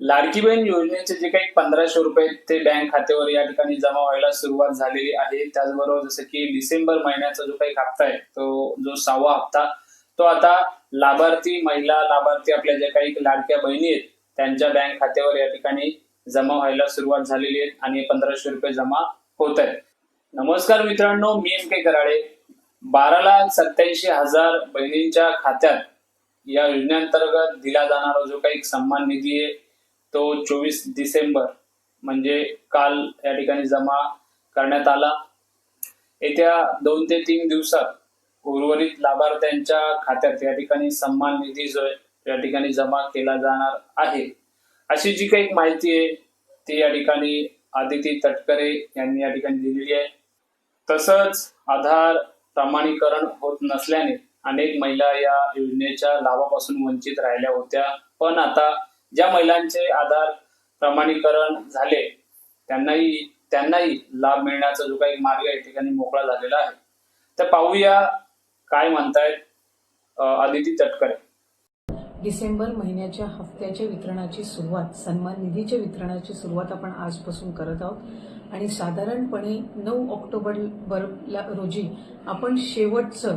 लाडकी बहीण योजनेचे जे काही पंधराशे रुपये ते बँक खात्यावर या ठिकाणी जमा व्हायला सुरुवात झालेली आहे. त्याचबरोबर जसं की डिसेंबर महिन्याचा जो काही हप्ता आहे तो जो सहावा हप्ता तो आता लाभार्थी महिला लाभार्थी आपल्या ज्या काही लाडक्या बहिणी आहेत त्यांच्या बँक खात्यावर या ठिकाणी जमा व्हायला सुरुवात झालेली आहे आणि पंधराशे रुपये जमा होत आहे नमस्कार मित्रांनो मी एम के कराळे बारा लाख सत्याऐंशी हजार बहिणींच्या खात्यात या योजनेअंतर्गत दिला जाणारा जो काही सन्मान निधी आहे तो चोवीस डिसेंबर म्हणजे काल या ठिकाणी जमा करण्यात आला. येत्या दोन ते तीन दिवसात उर्वरित लाभार्थ्यांच्या खात्यात या ठिकाणी सन्मान निधी जो आहे या ठिकाणी जमा केला जाणार आहे. अशी जी काही माहिती आहे ती या ठिकाणी आदिती तटकरे यांनी या ठिकाणी दिलेली आहे. तसंच आधार प्रमाणीकरण होत नसल्याने अनेक महिला या योजनेच्या लाभापासून वंचित राहिल्या होत्या. पण आता ज्या महिलांचे आधार प्रमाणीकरण झाले त्यांनाही त्यांनाही लाभ मिळण्याचा जो काही मार्ग या ठिकाणी मोकळा झालेला आहे. तर पाहूया काय म्हणतायत अं, आदिती तटकरे. डिसेंबर महिन्याच्या हप्त्याच्या वितरणाची सुरुवात सन्मान निधीच्या वितरणाची सुरुवात आपण आजपासून करत आहोत. आणि साधारणपणे नऊ ऑक्टोबर रोजी आपण शेवटचं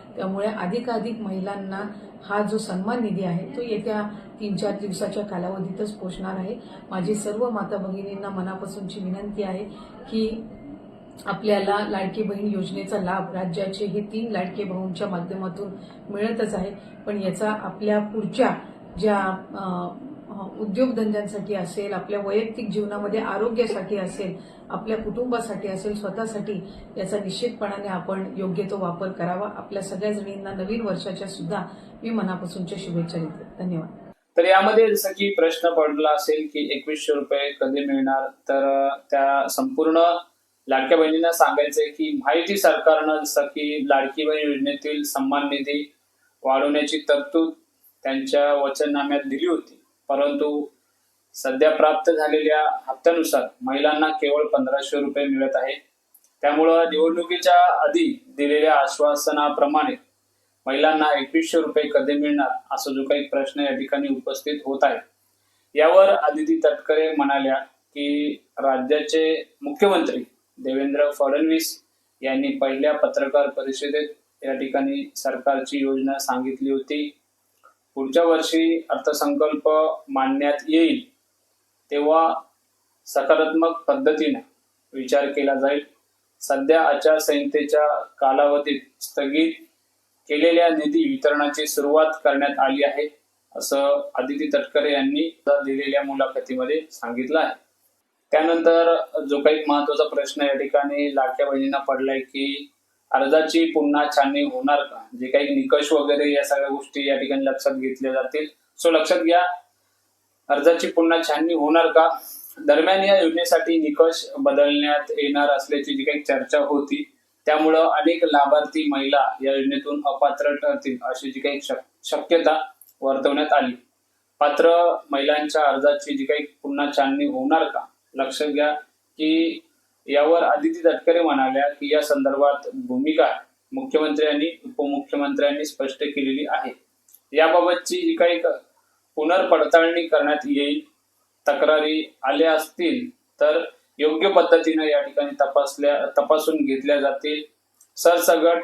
त्यामुळे अधिकाधिक महिलांना हा जो सन्मान निधी आहे तो येत्या तीन चार दिवसाच्या कालावधीतच पोचणार आहे. माझी सर्व माता भगिनींना मनापासूनची विनंती आहे की आपल्याला लाडकी बहीण योजनेचा लाभ राज्याचे हे तीन लाडके भाऊंच्या माध्यमातून मिळतच आहे. पण याचा आपल्या पुढच्या ज्या उद्योगधंद्यांसाठी असेल आपल्या वैयक्तिक जीवनामध्ये आरोग्यासाठी असेल आपल्या कुटुंबासाठी असेल स्वतःसाठी याचा निश्चितपणाने आपण योग्य तो वापर करावा. आपल्या सगळ्या जणींना नवीन वर्षाच्या सुद्धा मी मनापासूनच्या शुभेच्छा देते. धन्यवाद. तर यामध्ये जसं की प्रश्न पडला असेल की एकवीसशे रुपये कधी मिळणार तर त्या संपूर्ण लाडक्या बहिणींना सांगायचंय की माहिती सरकारनं जसं की लाडकी बहीण योजनेतील सन्मान निधी वाढवण्याची तरतूद त्यांच्या वचननाम्यात दिली होती. परंतु सध्या प्राप्त झालेल्या हप्त्यानुसार महिलांना केवळ पंधराशे रुपये मिळत आहे. त्यामुळं निवडणुकीच्या आधी दिलेल्या आश्वासनाप्रमाणे महिलांना एकवीसशे रुपये कधी मिळणार असा जो काही प्रश्न या ठिकाणी उपस्थित होत आहे. यावर आदिती तटकरे म्हणाल्या की राज्याचे मुख्यमंत्री देवेंद्र फडणवीस यांनी पहिल्या पत्रकार परिषदेत या ठिकाणी सरकारची योजना सांगितली होती. पुढच्या वर्षी अर्थसंकल्प मांडण्यात येईल तेव्हा सकारात्मक पद्धतीने विचार केला जाईल. सध्या आचारसंहितेच्या कालावधीत स्थगित केलेल्या निधी वितरणाची सुरुवात करण्यात आली आहे असं आदिती तटकरे यांनी दिलेल्या मुलाखतीमध्ये सांगितलं आहे. त्यानंतर जो काही महत्त्वाचा प्रश्न या ठिकाणी लाडक्या बहिणींना पडलाय की अर्जाची पुन्हा छाननी होणार का? जे काही निकष वगैरे या सगळ्या गोष्टी या ठिकाणी लक्षात घेतल्या जातील. सो लक्षात घ्या. अर्जाची पुन्हा छाननी होणार का? दरम्यान या योजनेसाठी निकष बदलण्यात येणार असल्याची जी काही चर्चा होती त्यामुळं अनेक लाभार्थी महिला या योजनेतून अपात्र ठरतील अशी जी काही शक- शक्यता वर्तवण्यात आली. पात्र महिलांच्या अर्जाची जी काही पुन्हा छाननी होणार का? लक्षात घ्या की यावर आदिती तटकरे म्हणाल्या की या संदर्भात भूमिका मुख्यमंत्र्यांनी उपमुख्यमंत्र्यांनी स्पष्ट केलेली आहे. याबाबतची जी काही पुनर्पडताळणी करण्यात येईल तक्रारी आल्या असतील तर योग्य पद्धतीने या ठिकाणी तपासल्या तपासून घेतल्या जातील. सरसगट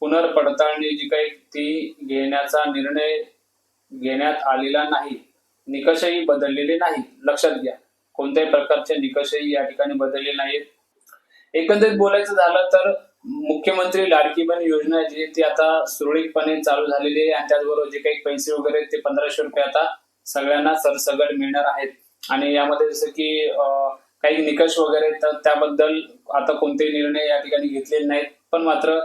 पुनर्पडताळणी जी काही ती घेण्याचा निर्णय घेण्यात आलेला नाही. निकषही बदललेले नाही लक्षात घ्या. कोणत्याही प्रकारचे निकषही या ठिकाणी बदलले नाहीत. एकंदरीत बोलायचं झालं तर मुख्यमंत्री लाडकी बन योजना जी ती आता सुरळीतपणे चालू झालेली आहे आणि त्याचबरोबर जे काही पैसे वगैरे ते पंधराशे रुपये आता सगळ्यांना सरसगट मिळणार आहेत. आणि यामध्ये जसं की काही निकष वगैरे तर त्याबद्दल आता कोणतेही निर्णय या ठिकाणी घेतलेले नाहीत. पण मात्र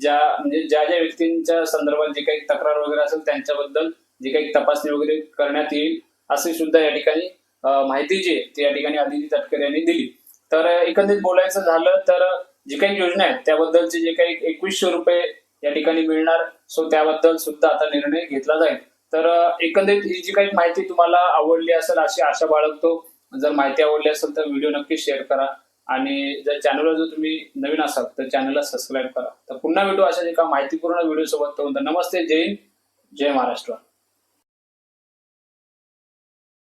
ज्या म्हणजे ज्या ज्या व्यक्तींच्या संदर्भात जे काही तक्रार वगैरे असेल त्यांच्याबद्दल जे काही तपासणी वगैरे करण्यात येईल असे सुद्धा या ठिकाणी माहिती जी आहे ती या ठिकाणी आदिती तटकरे यांनी दिली. तर एकंदरीत बोलायचं झालं तर जी काही योजना आहेत त्याबद्दलचे जे काही एकवीसशे रुपये या ठिकाणी मिळणार सो त्याबद्दल सुद्धा आता निर्णय घेतला जाईल. तर एकंदरीत ही जी काही माहिती तुम्हाला आवडली असेल अशी आशा बाळगतो. जर माहिती आवडली असेल तर व्हिडिओ नक्की शेअर करा. आणि जर चॅनलवर जर तुम्ही नवीन असाल तर चॅनलला सबस्क्राईब करा. तर पुन्हा भेटू अशा एका माहितीपूर्ण व्हिडिओ सोबत नमस्ते जय हिंद जय महाराष्ट्र.